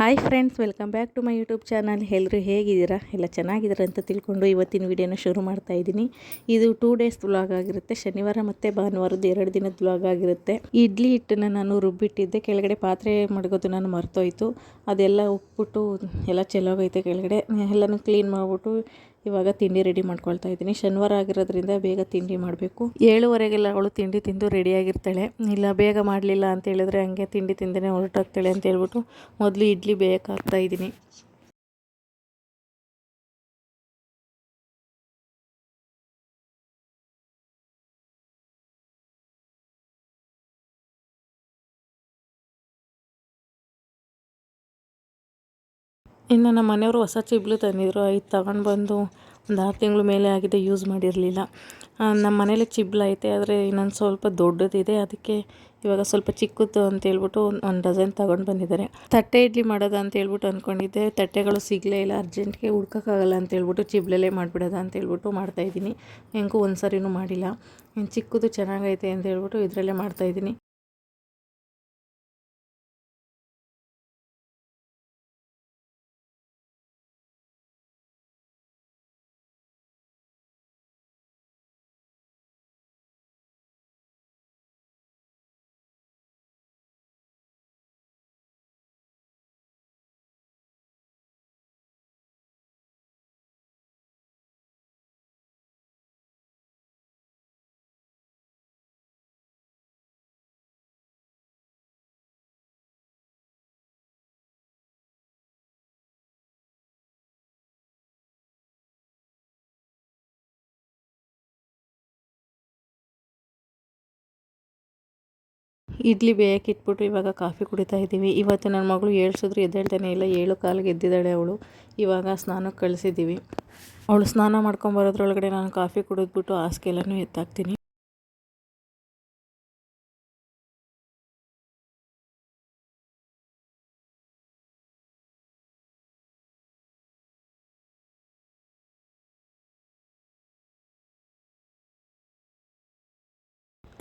Hi friends, welcome back to my YouTube channel. ಎಲ್ಲರೂ ಹೇಗಿದ್ದೀರಾ? ಎಲ್ಲ ಚೆನ್ನಾಗಿದ್ದೀರಾ ಅಂತ ತಿಳ್ಕೊಂಡು ಇವತ್ತಿನ ವಿಡಿಯೋನ ಶುರು ಮಾಡ್ತಾ ಇದ್ದೀನಿ. ಇದು ಟೂ ಡೇಸ್ ವ್ಲಾಗ್ ಆಗಿರುತ್ತೆ. ಶನಿವಾರ ಮತ್ತು ಭಾನುವಾರದ ಎರಡು ದಿನದ ವ್ಲಾಗ್ ಆಗಿರುತ್ತೆ. ಇಡ್ಲಿ ಹಿಟ್ಟನ್ನು ನಾನು ರುಬ್ಬಿಟ್ಟಿದ್ದೆ. ಕೆಳಗಡೆ ಪಾತ್ರೆ ಮಡಗೋದು ನಾನು ಮರ್ತೋಯ್ತು. ಅದೆಲ್ಲ ಉಪ್ಪಿಟ್ಟು ಎಲ್ಲ ಚೆಲ್ಲೋಗೈತೆ ಕೆಳಗಡೆ. ಎಲ್ಲನೂ ಕ್ಲೀನ್ ಮಾಡಿಬಿಟ್ಟು ಇವಾಗ ತಿಂಡಿ ರೆಡಿ ಮಾಡ್ಕೊಳ್ತಾ ಇದ್ದೀನಿ. ಶನಿವಾರ ಆಗಿರೋದ್ರಿಂದ ಬೇಗ ತಿಂಡಿ ಮಾಡಬೇಕು. ಏಳುವರೆಗೆಲ್ಲ ಅವಳು ತಿಂಡಿ ತಿಂದು ರೆಡಿಯಾಗಿರ್ತಾಳೆ ಇಲ್ಲ, ಬೇಗ ಮಾಡಲಿಲ್ಲ ಅಂತ ಹೇಳಿದ್ರೆ ಹಂಗೆ ತಿಂಡಿ ತಿಂದೇ ಹೊರಟೋಗ್ತಾಳೆ ಅಂತ ಹೇಳ್ಬಿಟ್ಟು ಮೊದಲು ಇಡ್ಲಿ ಬೇಯಕ್ಕೆ ಇದ್ದೀನಿ. ಇನ್ನು ನಮ್ಮ ಮನೆಯವರು ಹೊಸ ಚಿಬ್ಲು ತಂದಿದ್ರು ಇದು ತಗೊಂಡು ಬಂದು ಒಂದು ಆರು ತಿಂಗಳು ಮೇಲೆ ಆಗಿದೆ ಯೂಸ್ ಮಾಡಿರಲಿಲ್ಲ. ನಮ್ಮ ಮನೇಲಿ ಚಿಬ್ಲು ಐತೆ, ಆದರೆ ಇನ್ನೊಂದು ಸ್ವಲ್ಪ ದೊಡ್ಡದಿದೆ, ಅದಕ್ಕೆ ಇವಾಗ ಸ್ವಲ್ಪ ಚಿಕ್ಕದು ಅಂತ ಹೇಳ್ಬಿಟ್ಟು ಒಂದು ಡಜನ್ ತಗೊಂಡು ಬಂದಿದ್ದಾರೆ. ತಟ್ಟೆ ಇಡ್ಲಿ ಮಾಡೋದು ಅಂತ ಹೇಳ್ಬಿಟ್ಟು ಅಂದ್ಕೊಂಡಿದ್ದೆ ತಟ್ಟೆಗಳು ಸಿಗಲೇ ಇಲ್ಲ ಅರ್ಜೆಂಟ್ಗೆ ಹುಡ್ಕೋಕ್ಕಾಗಲ್ಲ ಅಂತ ಹೇಳ್ಬಿಟ್ಟು ಚಿಬ್ಲಲ್ಲೇ ಮಾಡಿಬಿಡೋದ ಅಂತ ಹೇಳ್ಬಿಟ್ಟು ಮಾಡ್ತಾಯಿದ್ದೀನಿ ಹೆಂಗೂ ಒಂದು ಸರಿನೂ ಮಾಡಿಲ್ಲ ಚಿಕ್ಕದು ಚೆನ್ನಾಗೈತೆ ಅಂತ ಹೇಳ್ಬಿಟ್ಟು ಇದರಲ್ಲೇ ಮಾಡ್ತಾಯಿದ್ದೀನಿ ಇಡ್ಲಿ ಬೇಯಕ್ಕೆ ಇಟ್ಬಿಟ್ಟು ಇವಾಗ ಕಾಫಿ ಕುಡಿತಾ ಇದ್ದೀವಿ. ಇವತ್ತು ನನ್ನ ಮಗಳು ಏಳ್ಸಿದ್ರು, ಎದ್ದೇಳ್ತಾನೆ ಇಲ್ಲ, ಏಳು ಕಾಲಿಗೆ ಎದ್ದಿದ್ದಾಳೆ ಅವಳು. ಇವಾಗ ಸ್ನಾನಕ್ಕೆ ಕಳಿಸಿದ್ದೀವಿ. ಅವಳು ಸ್ನಾನ ಮಾಡ್ಕೊಂಬರೋದ್ರೊಳಗಡೆ ನಾನು ಕಾಫಿ ಕುಡಿದ್ಬಿಟ್ಟು ಹಾಸಿಗೆಲ್ಲನೂ ಎತ್ತಾಕ್ತೀನಿ.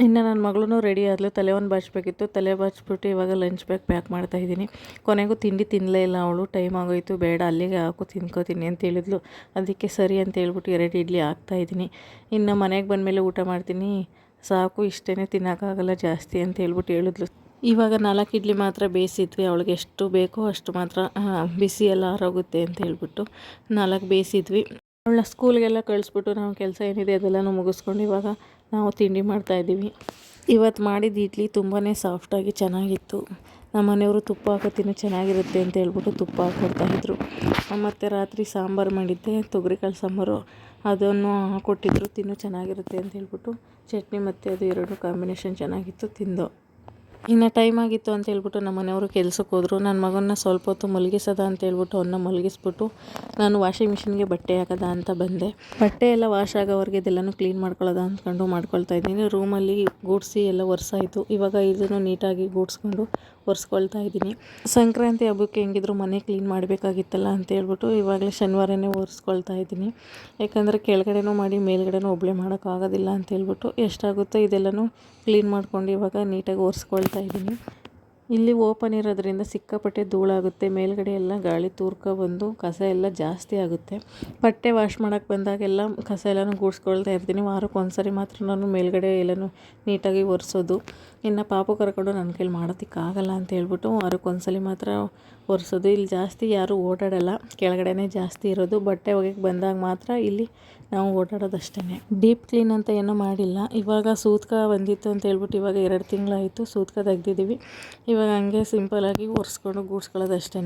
ಇನ್ನು ನನ್ನ ಮಗಳೂ ರೆಡಿ ಆದಲು. ತಲೆ ಒಂದು ಬಾಚಬೇಕಿತ್ತು. ತಲೆ ಬಾಚ್ಬಿಟ್ಟು ಇವಾಗ ಲಂಚ್ ಬ್ಯಾಗ್ ಪ್ಯಾಕ್ ಮಾಡ್ತಾಯಿದ್ದೀನಿ ಕೊನೆಗೂ ತಿಂಡಿ ತಿನ್ನಲೇ ಇಲ್ಲ ಅವಳು. ಟೈಮ್ ಆಗೋಯ್ತು. ಬೇಡ, ಅಲ್ಲಿಗೆ ಹಾಕು, ತಿನ್ಕೋತೀನಿ ಅಂತ ಹೇಳಿದ್ಲು. ಅದಕ್ಕೆ ಸರಿ ಅಂತ ಹೇಳ್ಬಿಟ್ಟು ಎರಡು ಇಡ್ಲಿ ಹಾಕ್ತಾ ಇದ್ದೀನಿ. ಇನ್ನು ಮನೆಗೆ ಬಂದಮೇಲೆ ಊಟ ಮಾಡ್ತೀನಿ. ಸಾಕು ಇಷ್ಟೇ ತಿನ್ನೋಕ್ಕಾಗಲ್ಲ ಜಾಸ್ತಿ ಅಂತ ಹೇಳ್ಬಿಟ್ಟು ಹೇಳಿದ್ಲು. ಇವಾಗ ನಾಲ್ಕು ಇಡ್ಲಿ ಮಾತ್ರ ಬೇಯಿಸಿದ್ವಿ. ಅವಳಿಗೆ ಎಷ್ಟು ಬೇಕೋ ಅಷ್ಟು ಮಾತ್ರ ಬಿಸಿ ಎಲ್ಲ ಆರೋಗುತ್ತೆ ಅಂತ ಹೇಳ್ಬಿಟ್ಟು ನಾಲ್ಕು ಬೇಯಿಸಿದ್ವಿ. ಅವಳನ್ನ ಸ್ಕೂಲ್ಗೆಲ್ಲ ಕಳಿಸ್ಬಿಟ್ಟು ನಾವು ಕೆಲಸ ಏನಿದೆ ಅದೆಲ್ಲನೂ ಮುಗಿಸ್ಕೊಂಡು ಇವಾಗ ನಾವು ತಿಂಡಿ ಮಾಡ್ತಾಯಿದ್ದೀವಿ ಇವತ್ತು ಮಾಡಿದ ಇಡ್ಲಿ ತುಂಬಾ ಸಾಫ್ಟಾಗಿ ಚೆನ್ನಾಗಿತ್ತು. ನಮ್ಮ ಮನೆಯವರು ತುಪ್ಪ ಹಾಕೋ ತಿನ್ನೋ ಚೆನ್ನಾಗಿರುತ್ತೆ ಅಂತ ಹೇಳ್ಬಿಟ್ಟು ತುಪ್ಪ ಹಾಕ್ಕೊಡ್ತಾಯಿದ್ರು ಮತ್ತು ರಾತ್ರಿ ಸಾಂಬಾರು ಮಾಡಿದ್ದೆ, ತೊಗರಿಕಾಳು ಸಾಂಬಾರು. ಅದನ್ನು ಹಾಕ್ಕೊಟ್ಟಿದ್ರು ತಿನ್ನು ಚೆನ್ನಾಗಿರುತ್ತೆ ಅಂತ ಹೇಳ್ಬಿಟ್ಟು ಚಟ್ನಿ ಮತ್ತು ಅದು ಎರಡು ಕಾಂಬಿನೇಷನ್ ಚೆನ್ನಾಗಿತ್ತು ತಿಂದು. ಇನ್ನು ಟೈಮ್ ಆಗಿತ್ತು ಅಂತ ಹೇಳ್ಬಿಟ್ಟು ನಮ್ಮ ಮನೆಯವರು ಕೆಲ್ಸಕ್ಕೆ ಹೋದರು. ನನ್ನ ಮಗನ ಸ್ವಲ್ಪ ಹೊತ್ತು ಮಲಗಿಸೋದ ಅಂತ ಹೇಳ್ಬಿಟ್ಟು ಅವನ್ನ ಮಲಗಿಸ್ಬಿಟ್ಟು ನಾನು ವಾಷಿಂಗ್ ಮಿಷಿನ್ಗೆ ಬಟ್ಟೆ ಹಾಕದ ಅಂತ ಬಂದೆ. ಬಟ್ಟೆ ಎಲ್ಲ ವಾಶ್ ಆಗೋವರೆಗೆ ಇದೆಲ್ಲನೂ ಕ್ಲೀನ್ ಮಾಡ್ಕೊಳ್ಳೋದ ಅಂದ್ಕೊಂಡು ಮಾಡ್ಕೊಳ್ತಾ ಇದ್ದೀನಿ. ರೂಮಲ್ಲಿ ಗೂಡಿಸಿ ಎಲ್ಲ ಒರೆಸಾಯಿತು. ಇವಾಗ ಇದನ್ನು ನೀಟಾಗಿ ಗೂಡಿಸ್ಕೊಂಡು ಒರೆಸ್ಕೊಳ್ತಾ ಇದ್ದೀನಿ. ಸಂಕ್ರಾಂತಿ ಹಬ್ಬಕ್ಕೆ ಹೆಂಗಿದ್ರು ಮನೆ ಕ್ಲೀನ್ ಮಾಡಬೇಕಾಗಿತ್ತಲ್ಲ ಅಂತ ಹೇಳ್ಬಿಟ್ಟು ಇವಾಗಲೇ ಶನಿವಾರನೇ ಒರೆಸ್ಕೊಳ್ತಾ ಇದ್ದೀನಿ. ಯಾಕಂದರೆ ಕೆಳಗಡೆನೂ ಮಾಡಿ ಮೇಲ್ಗಡೆನೂ ಒಬ್ಬಳೆ ಮಾಡೋಕ್ಕಾಗೋದಿಲ್ಲ ಅಂತ ಹೇಳ್ಬಿಟ್ಟು ಎಷ್ಟಾಗುತ್ತೋ ಇದೆಲ್ಲನೂ ಕ್ಲೀನ್ ಮಾಡ್ಕೊಂಡು ಇವಾಗ ನೀಟಾಗಿ ಒರೆಸ್ಕೊಳ್ತಾ ಇದ್ದೀನಿ. ಇಲ್ಲಿ ಓಪನ್ ಇರೋದ್ರಿಂದ ಸಿಕ್ಕಾಪಟ್ಟೆ ಧೂಳಾಗುತ್ತೆ. ಮೇಲ್ಗಡೆ ಎಲ್ಲ ಗಾಳಿ ತೂರ್ಕ ಬಂದು ಕಸ ಎಲ್ಲ ಜಾಸ್ತಿ ಆಗುತ್ತೆ. ಬಟ್ಟೆ ವಾಶ್ ಮಾಡೋಕ್ಕೆ ಬಂದಾಗೆಲ್ಲ ಕಸ ಎಲ್ಲನೂ ಗೂಡಿಸ್ಕೊಳ್ತಾ ಇರ್ತೀನಿ. ವಾರಕ್ಕೆ ಒಂದು ಸರಿ ಮಾತ್ರ ನಾನು ಮೇಲ್ಗಡೆ ಎಲ್ಲನೂ ನೀಟಾಗಿ ಒರೆಸೋದು. ಇನ್ನು ಪಾಪು ಕರ್ಕೊಂಡು ನನ್ನ ಕೈಲಿ ಮಾಡೋದಕ್ಕಾಗಲ್ಲ ಅಂತ ಹೇಳ್ಬಿಟ್ಟು ವಾರಕ್ಕೆ ಒಂದು ಸಲ ಮಾತ್ರ ಒರೆಸೋದು. ಇಲ್ಲಿ ಜಾಸ್ತಿ ಯಾರೂ ಓಡಾಡಲ್ಲ. ಕೆಳಗಡೆನೇ ಜಾಸ್ತಿ ಇರೋದು. ಬಟ್ಟೆ ಒಗೆಗೆ ಬಂದಾಗ ಮಾತ್ರ ಇಲ್ಲಿ ನಾವು ಓಡಾಡೋದಷ್ಟೇ ಡೀಪ್ ಕ್ಲೀನ್ ಅಂತ ಏನೂ ಮಾಡಿಲ್ಲ. ಇವಾಗ ಸೂತ್ಕ ಬಂದಿತ್ತು ಅಂತ ಹೇಳ್ಬಿಟ್ಟು ಇವಾಗ ಎರಡು ತಿಂಗಳಾಯಿತು. ಸೂತ್ಕ ತೆಗ್ದಿದ್ದೀವಿ. ಇವಾಗ ಹಂಗೆ ಸಿಂಪಲಾಗಿ ಒರೆಸ್ಕೊಂಡು ಗೂಡ್ಸ್ಕೊಳ್ಳೋದು ಅಷ್ಟೇ